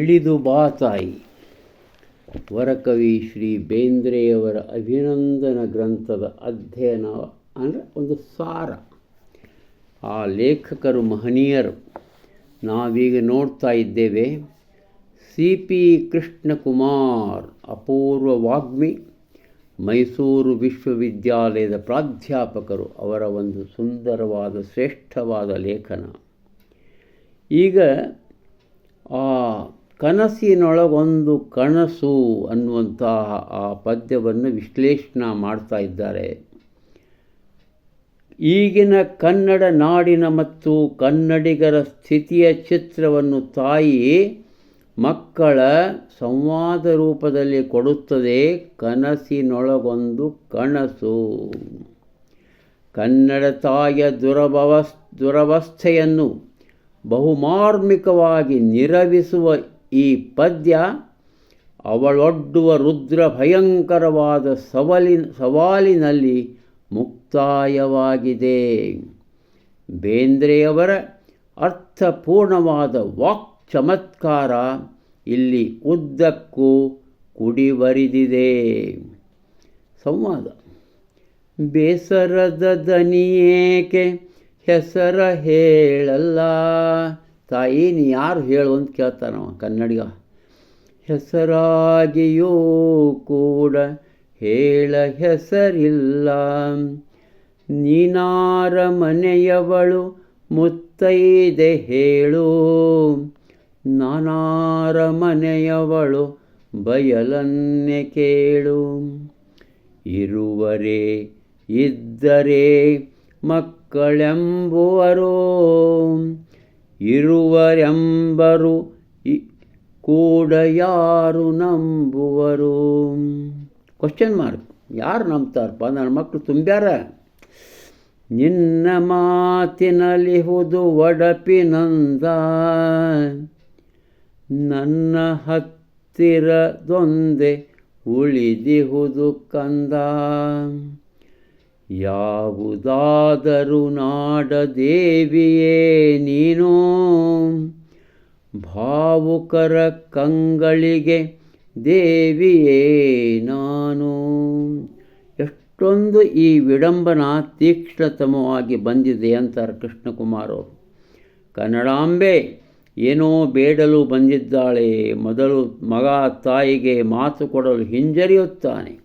ಇಳಿದು ಬಾ ತಾಯಿ. ವರಕವಿ ಶ್ರೀ ಬೇಂದ್ರೆಯವರ ಅಭಿನಂದನ ಗ್ರಂಥದ ಅಧ್ಯಯನ, ಅಂದರೆ ಒಂದು ಸಾರ. ಆ ಲೇಖಕರು ಮಹನೀಯರು. ನಾವೀಗ ನೋಡ್ತಾ ಇದ್ದೇವೆ. ಸಿ ಪಿ ಕೃಷ್ಣಕುಮಾರ್ ಅಪೂರ್ವ ವಾಗ್ಮಿ. ಮೈಸೂರು ವಿಶ್ವವಿದ್ಯಾಲಯದ ಪ್ರಾಧ್ಯಾಪಕರು ಅವರ ಒಂದು ಸುಂದರವಾದ, ಶ್ರೇಷ್ಠವಾದ ಲೇಖನ. ಈಗ ಆ ಕನಸಿನೊಳಗೊಂದು ಕನಸು ಅನ್ನುವಂತಹ ಆ ಪದ್ಯವನ್ನು ವಿಶ್ಲೇಷಣೆ ಮಾಡ್ತಾ ಇದ್ದಾರೆ. ಈಗಿನ ಕನ್ನಡ ನಾಡಿನ ಮತ್ತು ಕನ್ನಡಿಗರ ಸ್ಥಿತಿಯ ಚಿತ್ರವನ್ನು ತಾಯಿ ಮಕ್ಕಳ ಸಂವಾದ ರೂಪದಲ್ಲಿ ಕೊಡುತ್ತದೆ. ಕನಸಿನೊಳಗೊಂದು ಕನಸು. ಕನ್ನಡ ತಾಯಿಯ ದುರಭವಸ್ ದುರವಸ್ಥೆಯನ್ನು ಬಹುಮಾರ್ಮಿಕವಾಗಿ ನಿರವಿಸುವ ಈ ಪದ್ಯ ಅವಳೊಡ್ಡುವ ರುದ್ರ ಭಯಂಕರವಾದ ಸವಲಿ, ಸವಾಲಿನಲ್ಲಿ ಮುಕ್ತಾಯವಾಗಿದೆ. ಬೇಂದ್ರೆಯವರ ಅರ್ಥಪೂರ್ಣವಾದ ವಾಕ್ ಚಮತ್ಕಾರ ಇಲ್ಲಿ ಉದ್ದಕ್ಕೂ ಕುಡಿವರಿದಿದೆ. ಸಂವಾದ. ಬೇಸರದ ದನಿಯೇಕೆ ಹೆಸರ ಹೇಳಲ್ಲ? ತಾಯಿ, ನೀ ಯಾರು ಹೇಳು ಅಂತ ಕೇಳ್ತಾನವ ಕನ್ನಡಿಗ. ಹೆಸರಾಗಿಯೂ ಕೂಡ ಹೇಳ ಹೆಸರಿಲ್ಲ. ನೀನಾರ ಮನೆಯವಳು ಮುತ್ತೈದೆ ಹೇಳು. ನಾನಾರ ಮನೆಯವಳು ಬಯಲನ್ನೆ ಕೇಳು. ಇರುವರೆ ಇದ್ದರೆ ಮಕ್ಕಳೆಂಬುವರು ಇರುವರೆಂಬರು ಕೂಡ ಯಾರು ನಂಬುವರು? ಕ್ವಶನ್ ಮಾರ್ಕ್ ಯಾರು ನಂಬ್ತಾರಪ್ಪ? ನನ್ನ ಮಕ್ಕಳು ತುಂಬ್ಯಾರ? ನಿನ್ನ ಮಾತಿನಲಿಹುದು ಒಡಪಿನಂದ ನನ್ನ ಹತ್ತಿರದೊಂದೆ ಉಳಿದಿಹುದು ಕಂದ. ಯಾವುದಾದರೂ ನಾಡದೇವಿಯೇ ನೀನು, ಭಾವುಕರ ಕಂಗಳಿಗೆ ದೇವಿಯೇ ನಾನು. ಎಷ್ಟೊಂದು ಈ ವಿಡಂಬನ ತೀಕ್ಷ್ಣತಮವಾಗಿ ಬಂದಿದೆ ಅಂತಾರೆ ಕೃಷ್ಣಕುಮಾರ್ ಅವರು. ಕನ್ನಡಾಂಬೆ ಏನೋ ಬೇಡಲು ಬಂದಿದ್ದಾಳೆ, ಮೊದಲು ಮಗ ತಾಯಿಗೆ ಮಾತು ಕೊಡಲು ಹಿಂಜರಿಯುತ್ತಾನೆ.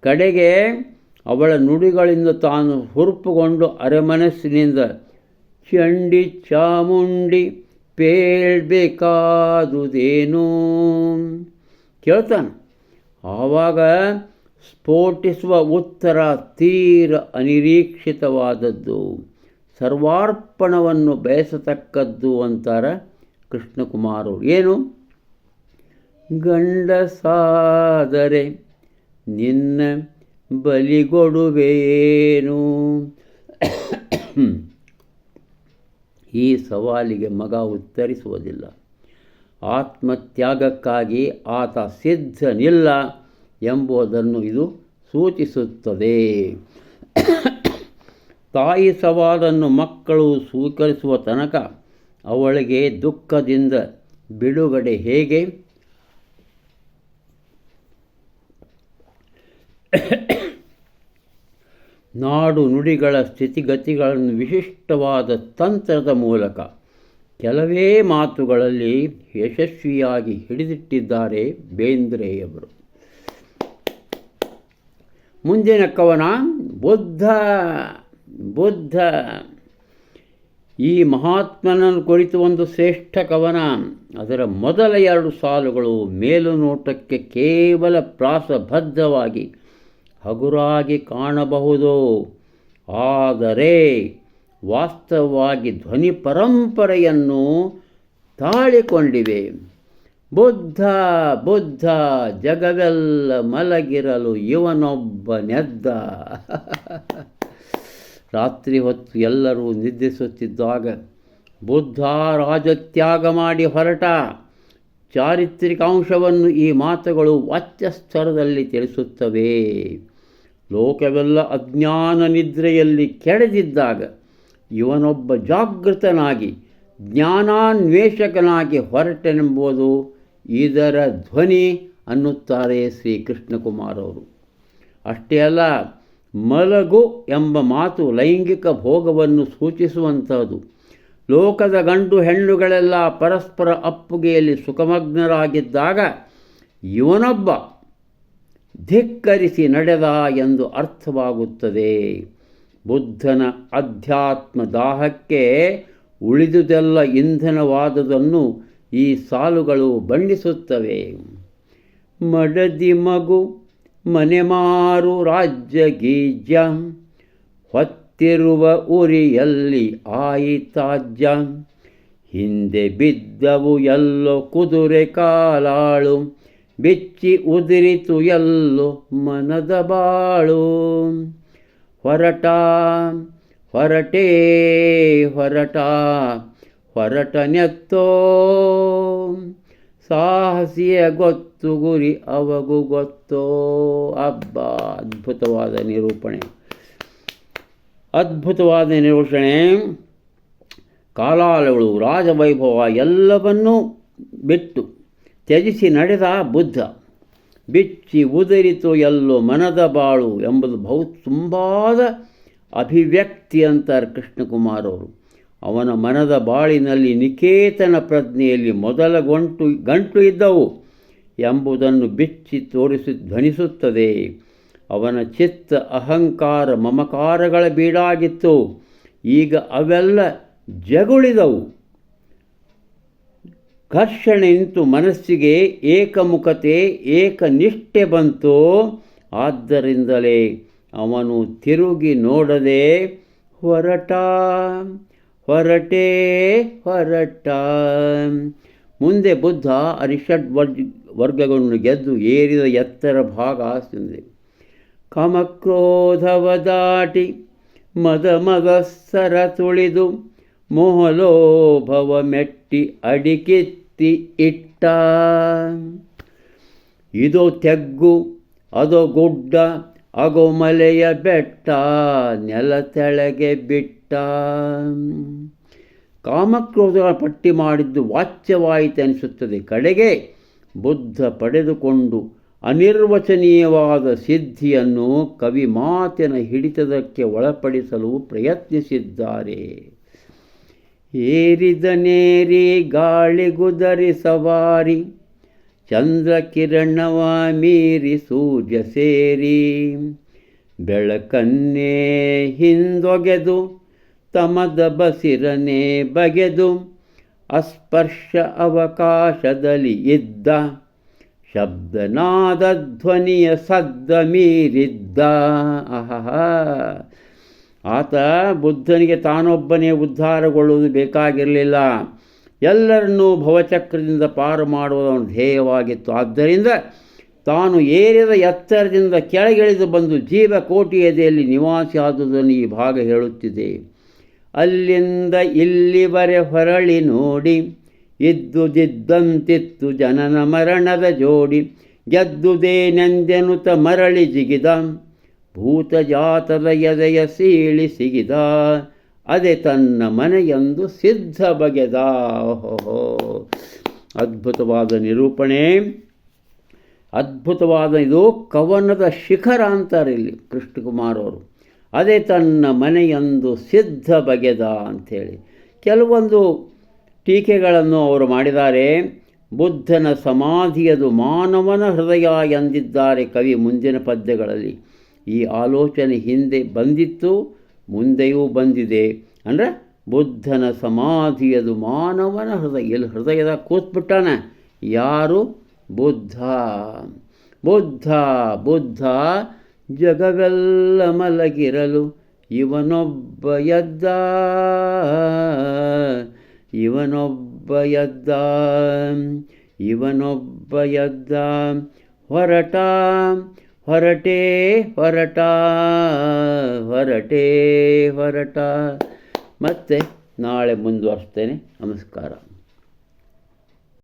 ಕಡೆಗೆ ಅವಳ ನುಡಿಗಳಿಂದ ತಾನು ಹುರುಪುಗೊಂಡು ಅರೆಮನಸ್ಸಿನಿಂದ, ಚಂಡಿ ಚಾಮುಂಡಿ ಪೇಳ್ಬೇಕಾದುದೇನೋ ಕೇಳ್ತಾನೆ. ಆವಾಗ ಸ್ಫೋಟಿಸುವ ಉತ್ತರ ತೀರ ಅನಿರೀಕ್ಷಿತವಾದದ್ದು. ಸರ್ವಾರ್ಪಣವನ್ನು ಬಯಸತಕ್ಕದ್ದು ಅಂತಾರೆ ಕೃಷ್ಣಕುಮಾರು. ಏನು? ಗಂಡಸಾದರೆ ನಿನ್ನ ಬಲಿಗೊಡುವೇನು. ಈ ಸವಾಲಿಗೆ ಮಗ ಉತ್ತರಿಸುವುದಿಲ್ಲ. ಆತ್ಮತ್ಯಾಗಕ್ಕಾಗಿ ಆತ ಸಿದ್ಧನಿಲ್ಲ ಎಂಬುದನ್ನು ಇದು ಸೂಚಿಸುತ್ತದೆ. ತಾಯಿ ಸವಾಲನ್ನು ಮಕ್ಕಳು ಸ್ವೀಕರಿಸುವ ತನಕ ಅವಳಿಗೆ ದುಃಖದಿಂದ ಬಿಡುಗಡೆ ಹೇಗೆ? ನಾಡು ನುಡಿಗಳ ಸ್ಥಿತಿಗತಿಗಳನ್ನು ವಿಶಿಷ್ಟವಾದ ತಂತ್ರದ ಮೂಲಕ ಕೆಲವೇ ಮಾತುಗಳಲ್ಲಿ ಯಶಸ್ವಿಯಾಗಿ ಹಿಡಿದಿಟ್ಟಿದ್ದಾರೆ ಬೇಂದ್ರೆಯವರು. ಮುಂದಿನ ಕವನ, ಬುದ್ಧ ಬುದ್ಧ. ಈ ಮಹಾತ್ಮನನ್ನು ಕುರಿತು ಒಂದು ಶ್ರೇಷ್ಠ ಕವನ. ಅದರ ಮೊದಲ ಎರಡು ಸಾಲುಗಳು ಮೇಲುನೋಟಕ್ಕೆ ಕೇವಲ ಪ್ರಾಸಬದ್ಧವಾಗಿ ಹಗುರಾಗಿ ಕಾಣಬಹುದು. ಆದರೆ ವಾಸ್ತವವಾಗಿ ಧ್ವನಿ ಪರಂಪರೆಯನ್ನು ತಾಳಿಕೊಂಡಿವೆ. ಬುದ್ಧ ಬುದ್ಧ, ಜಗವೆಲ್ಲ ಮಲಗಿರಲು ಇವನೊಬ್ಬ ನೆದ್ದ. ರಾತ್ರಿ ಹೊತ್ತು ಎಲ್ಲರೂ ನಿದ್ರಿಸುತ್ತಿದ್ದಾಗ ಬುದ್ಧ ರಾಜತ್ಯಾಗ ಮಾಡಿ ಹೊರಟ. ಚಾರಿತ್ರಿಕಾಂಶವನ್ನು ಈ ಮಾತುಗಳು ವಾಚ್ಯಸ್ತರದಲ್ಲಿ ತಿಳಿಸುತ್ತವೆ. ಲೋಕವೆಲ್ಲ ಅಜ್ಞಾನ ನಿದ್ರೆಯಲ್ಲಿ ಕೆಡದಿದ್ದಾಗ ಇವನೊಬ್ಬ ಜಾಗೃತನಾಗಿ, ಜ್ಞಾನಾನ್ವೇಷಕನಾಗಿ ಹೊರಟೆನೆಂಬುದು ಇದರ ಧ್ವನಿ ಅನ್ನುತ್ತಾರೆ ಶ್ರೀ ಕೃಷ್ಣಕುಮಾರ್ ಅವರು ಅಷ್ಟೇ ಅಲ್ಲ, ಮಲಗು ಎಂಬ ಮಾತು ಲೈಂಗಿಕ ಭೋಗವನ್ನು ಸೂಚಿಸುವಂಥದ್ದು ಲೋಕದ ಗಂಡು ಹೆಣ್ಣುಗಳೆಲ್ಲ ಪರಸ್ಪರ ಅಪ್ಪುಗೆಯಲ್ಲಿ ಸುಖಮಗ್ನರಾಗಿದ್ದಾಗ ಇವನೊಬ್ಬ ಧಿಕ್ಕರಿಸಿ ನಡೆದ ಎಂದು ಅರ್ಥವಾಗುತ್ತದೆ. ಬುದ್ಧನ ಅಧ್ಯಾತ್ಮ ದಾಹಕ್ಕೆ ಉಳಿದುದೆಲ್ಲ ಇಂಧನವಾದುದನ್ನು ಈ ಸಾಲುಗಳು ಬಣ್ಣಿಸುತ್ತವೆ. ಮಡದಿ ಮಗು ಮನೆಮಾರು ರಾಜ್ಯ ಗೀಜ್ಯ, ಹೊತ್ತಿರುವ ಉರಿಯಲ್ಲಿ ಆಯಿತಾಜ್ಯ, ಹಿಂದೆ ಬಿದ್ದವು ಎಲ್ಲೋ ಕುದುರೆ ಕಾಲಾಳು ಬಿಚ್ಚಿ ಉದಿರಿತು ಎಲ್ಲೋ ಮನದ ಬಾಳು. ಹೊರಟ, ಹೊರಟೇ, ಹೊರಟ ಹೊರಟನೆತ್ತೋ ಸಾಹಸಿಯ ಗೊತ್ತು ಗುರಿ ಅವಗೂ ಗೊತ್ತೋ. ಹಬ್ಬ ಅದ್ಭುತವಾದ ನಿರೂಪಣೆ. ಅದ್ಭುತವಾದ ನಿರೂಪಣೆ. ಕಾಲಾಲಗಳು ರಾಜವೈಭವ ಎಲ್ಲವನ್ನೂ ಬಿಟ್ಟು ತ್ಯಜಿಸಿ ನಡೆದ ಬುದ್ಧ, ಬಿಚ್ಚಿ ಉದರಿತು ಎಲ್ಲೋ ಮನದ ಬಾಳು ಎಂಬುದು ಬಹು ತುಂಬಾದ ಅಭಿವ್ಯಕ್ತಿ ಅಂತಾರೆ ಕೃಷ್ಣಕುಮಾರ್ ಅವರು ಅವನ ಮನದ ಬಾಳಿನಲ್ಲಿ ನಿಕೇತನ ಪ್ರಜ್ಞೆಯಲ್ಲಿ ಮೊದಲ ಗಂಟು ಗಂಟು ಇದ್ದವು ಎಂಬುದನ್ನು ಬಿಚ್ಚಿ ತೋರಿಸಿ, ಧ್ವನಿಸುತ್ತದೆ. ಅವನ ಚಿತ್ತ ಅಹಂಕಾರ ಮಮಕಾರಗಳ ಬೀಡಾಗಿತ್ತು. ಈಗ ಅವೆಲ್ಲ ಜಗುಳಿದವು. ಘರ್ಷಣೆ ನಿಂತು ಮನಸ್ಸಿಗೆ ಏಕಮುಖತೆ, ಏಕನಿಷ್ಠೆ ಬಂತು, ಆದ್ದರಿಂದಲೇ ಅವನು ತಿರುಗಿ ನೋಡದೆ ಹೊರಟ. ಹೊರಟೇ ಹೊರಟ. ಮುಂದೆ ಬುದ್ಧ ಅರಿಷಡ್ ವರ್ಗ, ವರ್ಗಗಳನ್ನು ಗೆದ್ದು ಏರಿದ ಎತ್ತರ ಭಾಗ ಸಿಂದೆ ಕಮಕ್ರೋಧವ ದಾಟಿ ಮದ ಮದಸ್ಸರ ತುಳಿದು ಮೋಹಲೋಭವ ಮೆಟ್ಟಿ ಅಡಿಕಿತ್ತಿ ಇಟ್ಟ. ಇದು ತೆಗ್ಗು, ಅದು ಗುಡ್ಡ ಅಗೋ ಮಲೆಯ ಬೆಟ್ಟ, ನೆಲ ತೆಳಗೆ ಬಿಟ್ಟ. ಕಾಮಕ್ರೋಧಗಳ ಪಟ್ಟಿ ಮಾಡಿದ್ದು ವಾಚ್ಯವಾಯಿತು ಅನಿಸುತ್ತದೆ ಕಡೆಗೆ ಬುದ್ಧ ಪಡೆದುಕೊಂಡು ಅನಿರ್ವಚನೀಯವಾದ ಸಿದ್ಧಿಯನ್ನು ಕವಿ ಮಾತಿನ ಹಿಡಿತದಕ್ಕೆ ಒಳಪಡಿಸಲು ಪ್ರಯತ್ನಿಸಿದ್ದಾರೆ. ಏರಿದ ನೇರಿ ಗಾಳಿಗುದರಿ ಸವಾರಿ ಚಂದ್ರ ಕಿರಣವ ಮೀರಿ ಸೂರ್ಯ ಸೇರಿ. ಬೆಳಕನ್ನೇ ಹಿಂದೊಗೆದು, ತಮದ ಬಸಿರನೆ ಬಗೆದು, ಅಸ್ಪರ್ಶ ಅವಕಾಶದಲ್ಲಿ ಇದ್ದ, ಶಬ್ದನಾದ ಧ್ವನಿಯ ಸದ್ದ ಮೀರಿದ್ದ. ಅಹಹ ಆತ ಬುದ್ಧನಿಗೆ ತಾನೊಬ್ಬನೇ ಉದ್ಧಾರಗೊಳ್ಳುವುದು ಬೇಕಾಗಿರಲಿಲ್ಲ. ಎಲ್ಲರನ್ನೂ ಭವಚಕ್ರದಿಂದ ಪಾರು ಮಾಡುವುದನ್ನು ಧ್ಯೇಯವಾಗಿತ್ತು. ಆದ್ದರಿಂದ ತಾನು ಏರಿದ ಎತ್ತರದಿಂದ ಕೆಳಗಿಳಿದು ಬಂದು ಜೀವ ಕೋಟಿ ಎದೆಯಲ್ಲಿ ನಿವಾಸಿಯಾದುದನ್ನು ಈ ಭಾಗ ಹೇಳುತ್ತಿದೆ. ಅಲ್ಲಿಂದ ಇಲ್ಲಿವರೆ ಹೊರಳಿ ನೋಡಿ, ಇದ್ದುದಿದ್ದಂತಿತ್ತು ಜನನ ಮರಣದ ಜೋಡಿ ಗೆದ್ದುದೇನೆಂದೆನುತ ಮರಳಿ ಜಿಗಿದ. ಭೂತಜಾತದ ಎದೆಯ ಸೀಳಿ ಸಿಗಿದ, ಅದೇ ತನ್ನ ಮನೆಯೊಂದು ಸಿದ್ಧ ಬಗೆದ. ಓಹೋ ಅದ್ಭುತವಾದ ನಿರೂಪಣೆ. ಅದ್ಭುತವಾದ ಇದು ಕವನದ ಶಿಖರ ಅಂತಾರೆ ಇಲ್ಲಿ ಕೃಷ್ಣಕುಮಾರ್ ಅವರು. ಅದೇ ತನ್ನ ಮನೆಯೊಂದು ಸಿದ್ಧ ಬಗೆದ ಅಂಥೇಳಿ. ಕೆಲವೊಂದು ಟೀಕೆಗಳನ್ನು ಅವರು ಮಾಡಿದ್ದಾರೆ. ಬುದ್ಧನ ಸಮಾಧಿಯದು ಮಾನವನ ಹೃದಯ ಎಂದಿದ್ದಾರೆ ಕವಿ ಮುಂದಿನ ಪದ್ಯಗಳಲ್ಲಿ. ಈ ಆಲೋಚನೆ ಹಿಂದೆ ಬಂದಿತ್ತು, ಮುಂದೆಯೂ ಬಂದಿದೆ. ಅಂದರೆ ಬುದ್ಧನ ಸಮಾಧಿಯದು ಮಾನವನ ಹೃದಯ, ಎಲ್ಲಿ ಹೃದಯದ ಕೂತ್ಬಿಟ್ಟಾನ ಯಾರು? ಬುದ್ಧ. ಬುದ್ಧ ಬುದ್ಧ ಜಗವೆಲ್ಲ ಮಲಗಿರಲು ಇವನೊಬ್ಬ ಎದ್ದ. ಇವನೊಬ್ಬ ಎದ್ದ. ಇವನೊಬ್ಬ ಎದ್ದ. ಹೊರಟ. ಹೊರಟೇ ಹೊರಟ ಹೊರಟೇ ಹೊರಟ. ಮತ್ತೆ ನಾಳೆ ಮುಂದುವರ್ಸ್ತೇನೆ. ನಮಸ್ಕಾರ.